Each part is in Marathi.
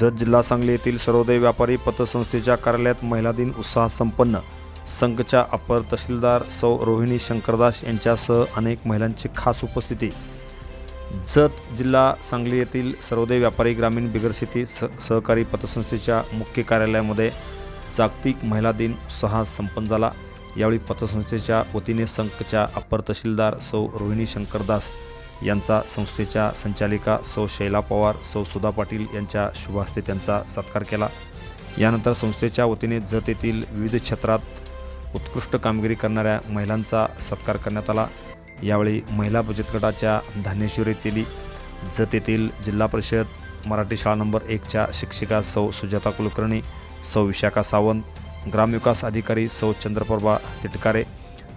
जत जिल्हा सांगली येथील सर्वोदय व्यापारी पतसंस्थेच्या कार्यालयात महिला दिन उत्साह संपन्न. संघच्या अपर तहसीलदार सौ रोहिणी शंकरदास यांच्यासह अनेक महिलांची खास उपस्थिती. जत जिल्हा सांगली येथील सर्वोदय व्यापारी ग्रामीण बिगरशेती स सहकारी पतसंस्थेच्या मुख्य कार्यालयामध्ये जागतिक महिला दिन उत्साहात संपन्न झाला. यावेळी पतसंस्थेच्या वतीने संघच्या अपर तहसीलदार सौ रोहिणी शंकरदास यांचा संस्थेच्या संचालिका सौ शैला पवार सौ सुधा पाटील यांच्या शुभहस्ते त्यांचा सत्कार केला. यानंतर संस्थेच्या वतीने जत येथील विविध क्षेत्रात उत्कृष्ट कामगिरी करणाऱ्या महिलांचा सत्कार करण्यात आला. यावेळी महिला बचत गटाच्या धान्यशिवर येथील जत येथील जिल्हा परिषद मराठी शाळा नंबर एकच्या शिक्षिका सौ सुजाता कुलकर्णी सौ विशाखा सावंत ग्रामविकास अधिकारी सौ चंद्रप्रभा तिटकारे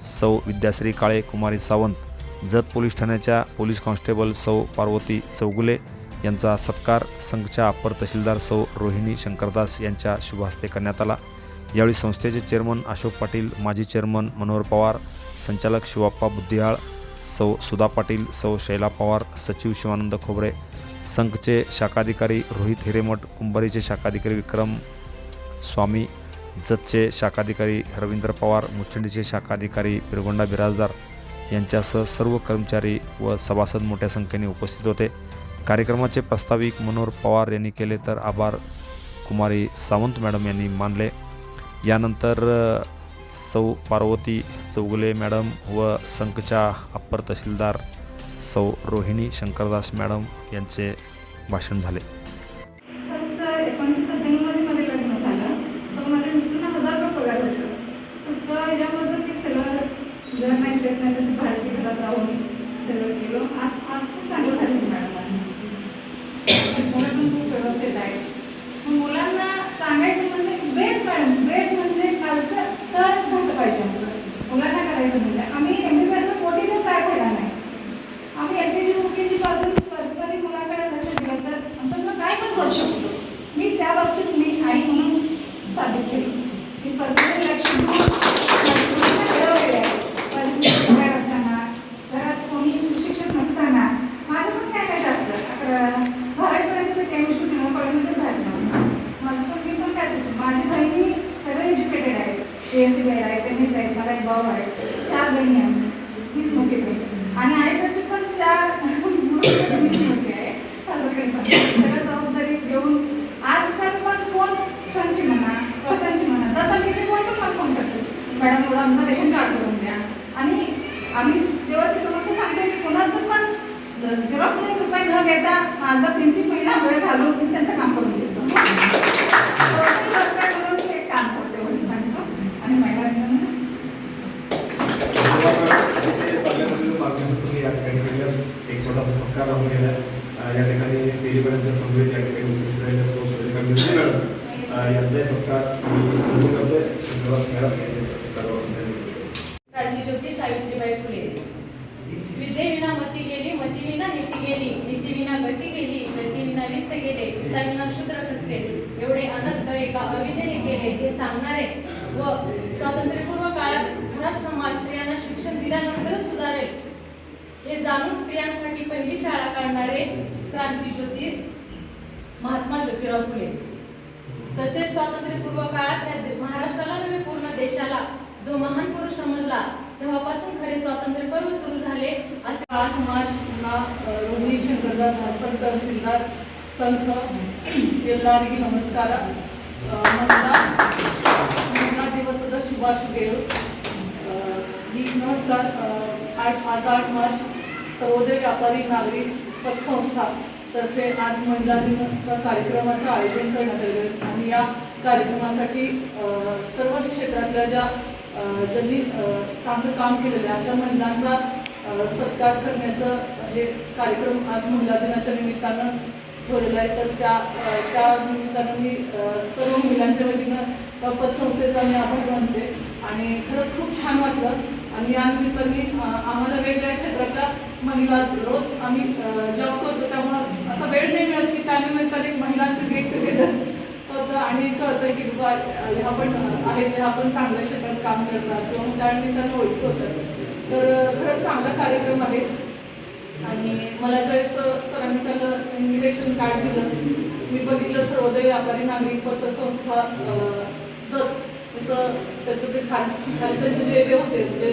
सौ विद्याश्री काळे कुमारी सावंत जत पोलीस ठाण्याच्या पोलीस कॉन्स्टेबल सौ पार्वती चौगुले यांचा सत्कार संघच्या अपर तहसीलदार सौ रोहिणी शंकरदास यांच्या शुभहस्ते करण्यात आला. यावेळी संस्थेचे चेअरमन अशोक पाटील माजी चेअरमन मनोहर पवार संचालक शिवाप्पा बुद्धिहाळ सौ सुधा पाटील सौ शैला पवार सचिव शिवानंद खोबरे संघचे शाखाधिकारी रोहित हिरेमठ कुंभारीचे शाखाधिकारी विक्रम स्वामी जतचे शाखाधिकारी रवींद्र पवार मुचंडीचे शाखाधिकारी पिरगोंडा बिराजदार यांच्यासह सर्व कर्मचारी व सभासद मोठ्या संख्येने उपस्थित होते. कार्यक्रमाचे प्रास्ताविक मनोहर पवार यांनी केले तर आभार कुमारी सावंत मॅडम यांनी मानले. यानंतर सौ पार्वती चौगुले मॅडम व संकच्या अप्पर तहसीलदार सौ रोहिणी शंकरदास मॅडम यांचे भाषण झाले फर्स्ट एकोणीसशे सत्त्याण्णवमध्ये माझं लग्न झालं तर माझ्या मिस्टरांना हजार रुपये पगार होतं फक्त याच्याबरोबर मी सगळं घर नाही शेत नाही तशी बाहेरची घरात राहून सगळं केलं आज आज खूप चांगलं झालं मॅडम माझं मुलं पण खूप व्यवस्थित आहे मग मुलांना सांगायचं म्हणजे बेस मॅडम बेस म्हणजे कालचं तरच घातलं पाहिजे आमचं मुलांना करायचं म्हणजे आम्ही एम बी बी एसला पोटी देऊन काय फायदा नाही आम्ही एल के जी यू के जी पासून पर्सनली मुलाकडे लक्ष दिलं तर आमचं मुलं काय पण करू शकतो मी त्या बाबतीत मी आई म्हणून साबित केलं मी पर्सनली लक्ष ठरवलेलं आहे पण बाहेर असताना घरात कोणी सुशिक्षित नसताना माझं पण काय काय जास्त अकरा बारावीपर्यंत तर केमिस्ट्री पुण्यापर्यंत झालं नव्हतं माझं पण मी पण काय शिकलो माझी बहिणी सगळे एज्युकेटेड आहेत ए एस सी आहे टेनिस आहेत मला एक भाऊ आहे चार बहिणी आम्ही वीस मोठी बहीण. आणि आईकडची पण चार वीस मोठी आहे. सासूकडे पण. सगळं जबाबदारी घेऊन आजकाल पण कोण संची म्हणा प्रसंची म्हणा जातानीचे कोण पण मला फोन करते. मॅडम एवढं आमचं रेशन कार्ड करून द्या. आणि आम्ही देवाची समस्या सांगते की कोणाचं पण जेव्हा मध्ये रुपये न घेता माझा तीन तीन महिना वेळ घालून त्यांचं काम करून देतो सरकार म्हणून मी एक काम करते एवढं सांगतो आणि महिलांना अतिशय चांगल्या पद्धतीनं मार्गदर्शन तुम्ही या ठिकाणी केलं एक छोटासा सत्कार राहून गेला अं, या ठिकाणी दिल्लीपर्यंत समवेत या ठिकाणी उपस्थित राहिल्या सौ सुरेखा मिरजी मॅडम अं, यांचाही सत्कार मी कबूल करतोय शुक्रवार मॅडम यांचा सत्कार राहून क्रांतिज्योती सावित्रीबाई फुले विद्येविना मती गेली मती विना नीती गेली नीती विना गती गेली गती विना वित्त गेले शूद्र खचले. एवढे अनर्थ एका अविधेने केले हे सांगणारे व स्वातंत्र्यपूर्व काळात खरा समाज स्त्रियांना शिक्षण दिल्यानंतरच सुधारेल. हे जाणून स्त्रियांसाठी पहिली शाळा काढणारे क्रांतिज्योती महात्मा ज्योतिराव फुले. तसेच स्वातंत्र्यपूर्व काळात या महाराष्ट्राला नव्हे पूर्ण देशाला जो महान पुरुष समजला तेव्हापासून खरे स्वातंत्र्य पर्व सुरू झाले असे आठ मार्चला अ, रोहिणी शंकरदास हरपत तहसीलदार ಸಂಘ ಎಲ್ಲರಿಗೂ ನಮಸ್ಕಾರ ಮಹಿಳಾ ದಿವಸದ ಶುಭಾಶಯಗಳು ಈ ನಮಸ್ಕಾರ आठ आज आठ मार्च सर्वोदय व्यापारी नागरिक पतसंस्था तर्फे आज महिला दिनाचा कार्यक्रमाचं आयोजन करण्यात आलं आणि या कार्यक्रमासाठी सर्व क्षेत्रातल्या ज्या ज्यांनी चांगलं काम केलेलं आहे अशा महिलांचा सत्कार करण्याचं कार्यक्रम आज महिला दिनाच्या ठेवलेला आहे तर त्या त्या निमित्तानं मी सर्व मुलांच्या वतीनं पतसंस्थेचा मी आभार मानते. आणि खरंच खूप छान वाटलं. आणि या निमित्ताने आम्हाला वेगवेगळ्या क्षेत्रातल्या महिला रोज आम्ही जॉब करतो. त्यामुळं असा वेळ नाही मिळत की त्यानिमित्ताने महिलांचं गेट टुगेदर्स होतं आणि कळतं की बाबा ह्या पण आहेत ह्या पण चांगल्या क्षेत्रात काम करतात. किंवा त्या त्यानिमित्तानं ओळखी होतात. तर खरंच चांगला कार्यक्रम आहे. आणि मला ज्यावेळेस सरांनी त्याला इन्व्हिटेशन कार्ड दिलं मी बघितलं सर्वोदय व्यापारी नागरिक पतसंस्था जत त्याचं त्याचं ते खाली खाली त्यांचे जे हे होते म्हणजे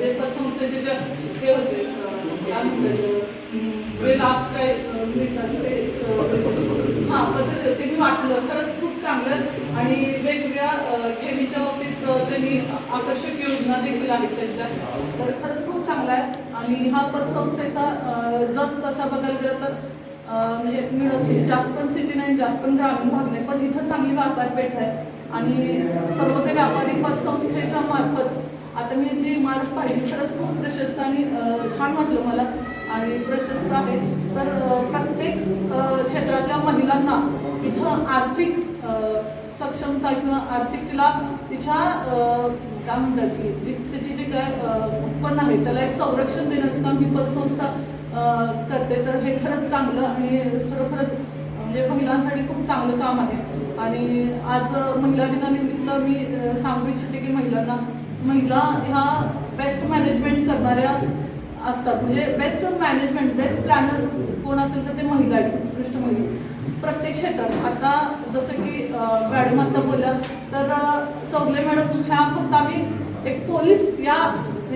जे पतसंस्थेचे जे हे होते काय म्हणतात लाभ काय मिळतात ते हां पत्र ते मी वाचलं. खरंच खूप चांगलं आणि वेगवेगळ्या ठेवीच्या बाबतीत त्यांनी आकर्षक योजना देखील आहेत त्यांच्या. तर खरंच खूप चांगला आहे. आणि हा पतसंस्थेचा जग जत तसा बघायला गेलं तर म्हणजे मिळत म्हणजे जास्त पण सिटी नाही जास्त पण ग्रामीण भाग नाही. पण इथं चांगली बाजारपेठ आहे. आणि सर्वोदय व्यापारी पतसंस्थेच्या मार्फत आता मी जी इमारत पाहिली खरंच खूप प्रशस्त आणि छान वाटलं मला. आणि प्रशस्त आहे. तर प्रत्येक क्षेत्रातल्या महिलांना इथं आर्थिक सक्षमता किंवा आर्थिक तिला तिच्या काय म्हणतात की जी त्याची जे काय उत्पन्न आहे त्याला एक संरक्षण देण्याचं काम ही पतसंस्था करते. तर हे खरंच चांगलं आणि खरोखरच म्हणजे महिलांसाठी खूप चांगलं काम आहे. आणि आज महिला दिनानिमित्त मी सांगू इच्छिते की महिलांना महिला ह्या बेस्ट मॅनेजमेंट करणाऱ्या असतात. म्हणजे बेस्ट मॅनेजमेंट बेस्ट प्लॅनर कोण असेल तर ते महिला आहेत उत्कृष्ट महिला प्रत्येक क्षेत्रात. आता जसं की मॅडम आता बोलल्या तर चौगले मॅडम ह्या फक्त आम्ही एक पोलीस या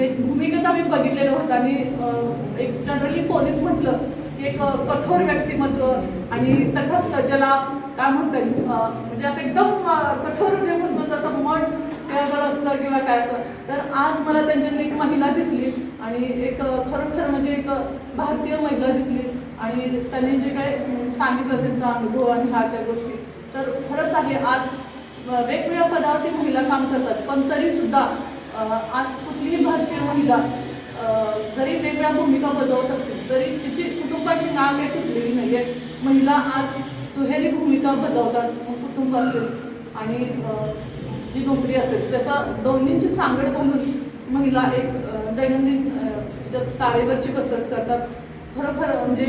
एक भूमिकेत आम्ही बघितलेलं होतं. आणि एक जनरली पोलीस म्हटलं की एक कठोर व्यक्तिमत्व आणि तटस्थ ज्याला काय म्हणता येईल म्हणजे असं एकदम कठोर जे म्हणतो तसं मन जर असतं किंवा काय असं. तर आज मला त्यांच्यातली एक महिला दिसली आणि एक खरोखर म्हणजे एक भारतीय महिला दिसली. आणि त्यांनी जे काय सांगितलं त्यांचा अनुभव आणि ह्या त्या गोष्टी तर खरंच आहे आज वेगवेगळ्या वेगवेगळ्या पदावरती महिला काम करतात पण तरी सुद्धा आज कुठलीही भारतीय महिला जरी वेगळ्या भूमिका बजावत असतील तरी तिची कुटुंबाची नाव काही तुटलेली नाही आहे महिला आज दुहेरी भूमिका बजावतात मग कुटुंब असेल आणि जी नोकरी असेल त्याचा दोन्हींची सांगड बनून महिला एक दैनंदिन ज्या तारेवरची कसरत करतात खरोखर म्हणजे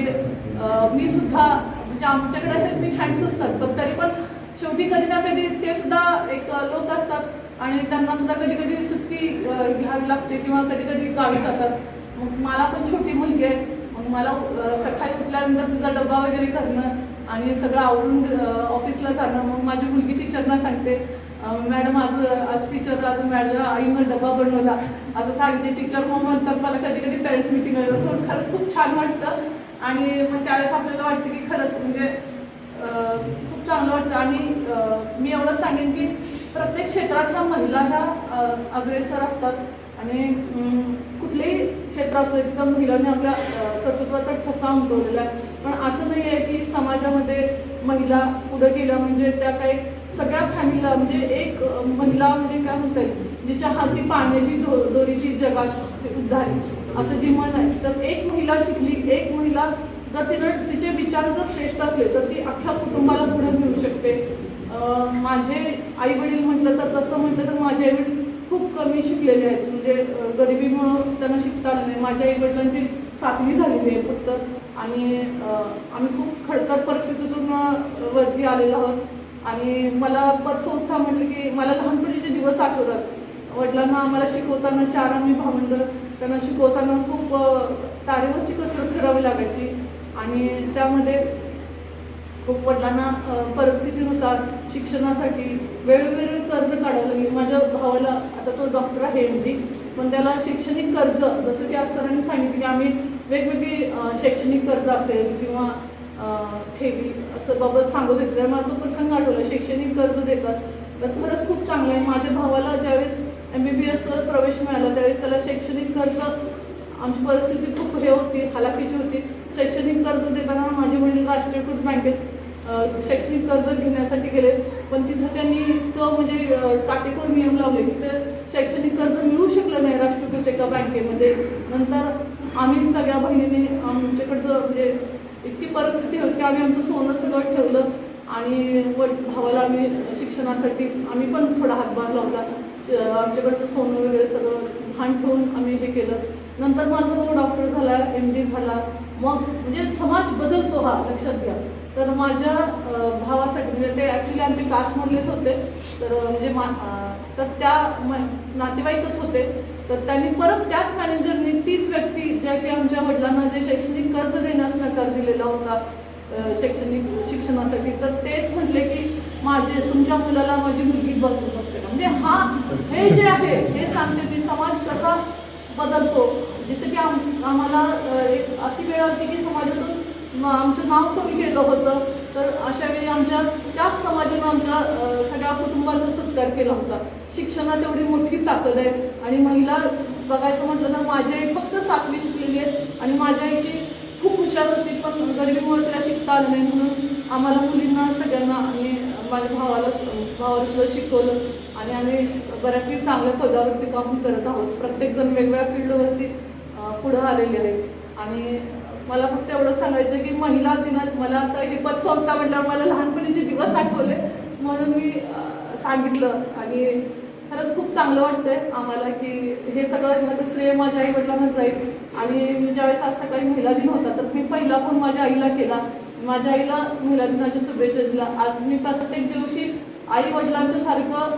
मी सुद्धा म्हणजे आमच्याकडे हेल्पिंग हँड्स असतात पण तरी पण शेवटी कधी ना कधी ते सुद्धा एक लोक असतात आणि त्यांना सुद्धा कधी कधी सुट्टी घ्यावी लागते किंवा कधी कधी गावी जातात. मग मला पण छोटी मुलगी आहे. मग मला सकाळी उठल्यानंतर तिचा डबा वगैरे करणं आणि सगळं आवरून ऑफिसला जाणं. मग माझी मुलगी टीचरना सांगते मॅडम आज आज टीचर आज मॅडम आईनं डबा बनवला. असं सांगते टीचर मग म्हणतात मला कधी कधी पेरेंट्स मिटिंग खरंच खूप छान वाटतं. आणि मग त्यावेळेस आपल्याला वाटतं की खरंच म्हणजे खूप चांगलं वाटतं. आणि मी एवढं सांगेन की प्रत्येक क्षेत्रात ह्या महिला ह्या अग्रेसर असतात. आणि कुठलेही क्षेत्र असो एकदम महिलांनी आपल्या कर्तृत्वाचा ठसा उमटवलेला आहे. पण असं नाही आहे की समाजामध्ये महिला पुढं गेल्या म्हणजे त्या काही सगळ्या फॅमिलीला म्हणजे एक महिला म्हणजे काय म्हणता येईल जिच्या हाती पाण्याची दो दोरीची जगाची उद्धारी असं जी म्हण आहे. तर एक महिला शिकली एक महिला जर तिनं तिचे विचार जर श्रेष्ठ असले तर ती अख्ख्या कुटुंबाला पुढे मिळू शकते. माझे आई वडील म्हटलं तर तसं म्हटलं तर माझे आई वडील खूप कमी शिकलेले आहेत. म्हणजे गरिबीमुळं त्यांना शिकता आलं नाही. माझ्या आई वडिलांची सातवी झालेली आहे फक्त. आणि आम्ही खूप खडतर परिस्थितीतून वरती आलेलो आहोत. आणि मला पतसंस्था म्हटलं की मला लहानपणीचे दिवस आठवतात. वडिलांना आम्हाला शिकवताना चार आम्ही भावंड त्यांना शिकवताना खूप तारेवरची कसरत करावी लागायची. आणि त्यामध्ये खूप वडिलांना परिस्थितीनुसार शिक्षणासाठी वेळोवेळी कर्ज काढावं लागेल. माझ्या भावाला आता तो डॉक्टर आहे एम डी पण त्याला शैक्षणिक कर्ज जसं की आज सरांनी सांगितलं की आम्ही वेगवेगळी शैक्षणिक कर्ज असेल किंवा अं, ठेवी बाबत सांगत होते मला तो प्रसंग आठवला. शैक्षणिक कर्ज देतात. तर खरंच खूप चांगलं आहे. माझ्या भावाला ज्यावेळेस एम बी बी एस प्रवेश मिळाला त्यावेळेस त्याला शैक्षणिक कर्ज आमची परिस्थिती खूप हे होती हालाकीची होती. शैक्षणिक कर्ज देताना माझे वडील राष्ट्रीयकृत बँकेत शैक्षणिक कर्ज घेण्यासाठी गेले. पण तिथं त्यांनी इतकं म्हणजे काटेकोर नियम लावले की ते शैक्षणिक कर्ज मिळू शकलं नाही राष्ट्रीयकृत एका बँकेमध्ये. नंतर आम्ही सगळ्या बहिणीने आमच्याकडचं म्हणजे इतकी परिस्थिती होती की आम्ही आमचं सोनं सगळं ठेवलं आणि वड भावाला आम्ही शिक्षणासाठी आम्ही पण थोडा हातभार लावला. आमच्याकडचं सोनं वगैरे सगळं घाण ठेवून आम्ही हे केलं. नंतर माझा भाऊ डॉक्टर झाला एम डी झाला. मग म्हणजे समाज बदलतो हा लक्षात घ्या. तर माझ्या भावासाठी म्हणजे ते ॲक्च्युली आमचे कास्टमधलेच होते. तर म्हणजे मा तर त्या नातेवाईकच होते. तर त्यांनी परत त्याच मॅनेजरने तीच व्यक्ती ज्या की आमच्या वडिलांना जे शैक्षणिक कर्ज होता शैक्षणिक शिक्षणासाठी. तर तेच म्हटले की माझे तुमच्या मुलाला माझी मुलगी बघू बघते म्हणजे हा हे जे आहे हे सांगते की समाज कसा बदलतो. जिथे की आम आम्हाला एक अशी वेळ होती की समाजातून आमचं नाव कमी केलं होतं. तर अशा वेळी आमच्या त्याच समाजानं आमच्या सगळ्या कुटुंबाचा सत्कार केला होता. शिक्षणात एवढी मोठी ताकद आहे. आणि महिला बघायचं म्हटलं तर माझी आई फक्त सातवी शिकलेली आहे. आणि माझ्या आईची हुशार होती पण गरिबीमुळे तिला शिकता आलं नाही म्हणून आम्हाला मुलींना सगळ्यांना आणि माझ्या भावाला भावाला सुद्धा शिकवलं. आणि आम्ही बऱ्यापैकी चांगल्या पदावरती काम करत आहोत. प्रत्येकजण वेगवेगळ्या फील्डवरती पुढं आलेले आहेत. आणि मला फक्त एवढं सांगायचं की महिला दिनात मला आता हे पतसंस्था म्हटल्यावर मला लहानपणीचे दिवस आठवले म्हणून मी सांगितलं. आणि खरंच खूप चांगलं वाटतंय आम्हाला की सगळं ह्याचं श्रेय माझ्या आई वडिलांनाच जाईल. आणि मी ज्यावेळेस आज सकाळी महिला दिन होता तर मी पहिला फोन माझ्या आईला केला. माझ्या आईला महिला दिनाच्या शुभेच्छा दिला आज मी प्रत्येक दिवशी आई वडिलांच्या सारखं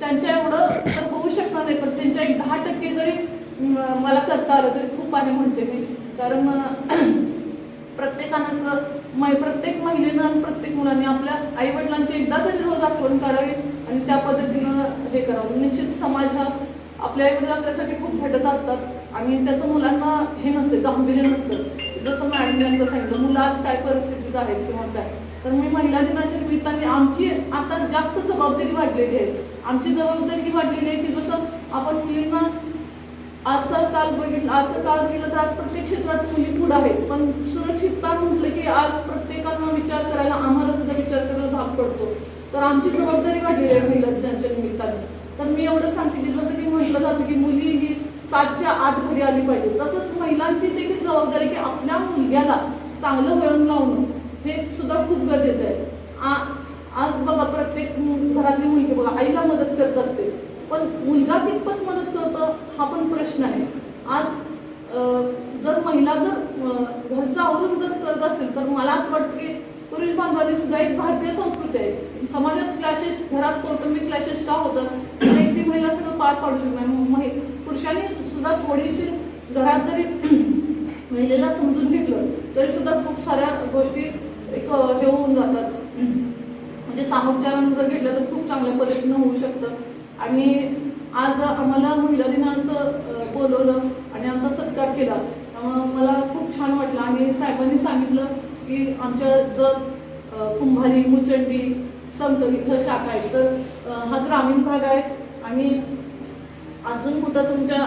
त्यांच्या एवढं तर होऊ शकणार नाही पण त्यांच्या एक दहा टक्के जरी मला करता आलं तरी खूप आहे म्हणते मी. कारण प्रत्येकानं मै प्रत्येक महिलेनं प्रत्येक मुलांनी आपल्या आई वडिलांची एकदा तरी रोज आठवण काढावी आणि त्या पद्धतीनं हे करावं. निश्चित समाज हा आपल्या आई वडील आपल्यासाठी खूप झटत असतात आणि त्याचं मुलांना हे नसते गांभीर्य नसतं. जसं मॅडम यांना सांगितलं मुलं आज काय परिस्थितीत आहेत किंवा काय? तर मी महिला दिनाच्या निमित्ताने आमची आता जास्त जबाबदारी वाढलेली आहे. आमची जबाबदारी वाढलेली आहे की जसं आपण मुलींना आजचा काल बघितलं आजचा काळ गेलं तर आज प्रत्येक क्षेत्रात मुली पुढे आहेत. पण सुरक्षितता म्हटलं की आज प्रत्येकांना विचार करायला आम्हाला सुद्धा विचार करायला भाग पडतो. तर आमची जबाबदारी वाढलेली आहे महिला दिनाच्या निमित्ताने. तर मी एवढं सांगते की जसं की म्हटलं जातं की मुली ही सातच्या आत घरी आली पाहिजे. तसंच महिलांची देखील जबाबदारी की आपल्या मुलग्याला चांगलं वळण लावणं हे सुद्धा खूप गरजेचं आहे. आज बघा प्रत्येक घरातली मुलगी बघा आईला मदत करत असते. पण मुलगा कितपत मदत करतो हा पण प्रश्न आहे. आज जर महिला जर घरचं आवरून जर करत असेल तर मला असं वाटतं की पुरुष बांधवांनी सुद्धा एक भारतीय संस्कृती आहे. समाजात क्लॅशेस घरात कौटुंबिक क्लॅशेस का होतात? महिला सुद्धा पार पाडू शकत पुरुषांनी सुद्धा थोडीशी घरात जरी महिलेला समजून घेतलं तरी सुद्धा खूप साऱ्या गोष्टी एक हे होऊन जातात. म्हणजे सामोपचारानं जर घेतलं तर खूप चांगल्या पद्धतीनं होऊ शकतं. आणि आज आम्हाला महिला दिनाचं बोलवलं आणि आमचा सत्कार केला. त्यामुळं मला खूप छान वाटलं. आणि साहेबांनी सांगितलं की आमच्या जत कुंभारी मुचंडी संत इथं शाखा आहेत. तर हा ग्रामीण भाग आहे. आणि अजून कुठं तुमच्या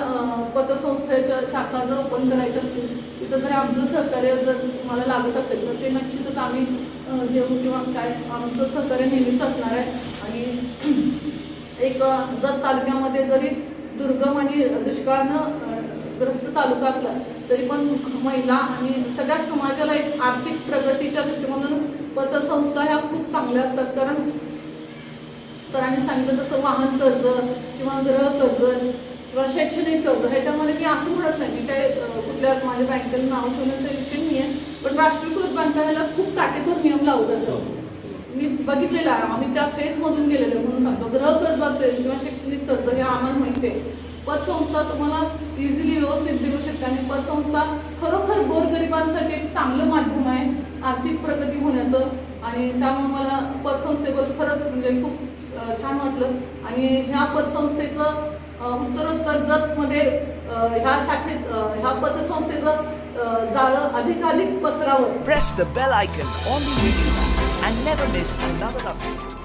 पतसंस्थेच्या शाखा जर ओपन करायच्या असतील तिथं जर आमचं सहकार्य जर तुम्हाला लागत असेल तर ते निश्चितच आम्ही अं, देऊ किंवा काय आमचं सहकार्य नेहमीच असणार आहे. आणि एक जर तालुक्यामध्ये जरी दुर्गम आणि दुष्काळानं ग्रस्त तालुका असला तरी पण महिला आणि सगळ्या समाजाला एक आर्थिक प्रगतीच्या दृष्टिकोनातून पतसंस्था ह्या खूप चांगल्या असतात. कारण सरांनी सांगितलं तसं वाहन कर्ज किंवा गृह कर्ज किंवा शैक्षणिक कर्ज ह्याच्यामध्ये मी असं म्हणत नाही. मी काय कुठल्या माझ्या बँकेला नाव ठेवण्याचा विषय नाही आहे पण राष्ट्रीयकृत बँका ह्याला खूप काटेकोर नियम लावत असतात मी बघितलेलं आहे. आम्ही त्या फेसमधून गेलेलो आहे म्हणून सांगतो. गृह कर्ज असेल किंवा शैक्षणिक कर्ज हे आम्हाला माहिती आहे. पतसंस्था तुम्हाला इझिली व्यवस्थित देऊ शकते आणि पतसंस्था खरोखर गोरगरिबांसाठी एक चांगलं माध्यम आहे आर्थिक प्रगती होण्याचं. आणि त्यामुळे मला पतसंस्थेबद्दल खरंच म्हणजे खूप छान वाटलं आणि ह्या पतसंस्थेचं उत्तरोत्तर जतमध्ये अं, ह्या शाखेत ह्या पतसंस्थेचं जाळं अधिकाधिक पसरावं press the bell icon on the YouTube and never miss another update.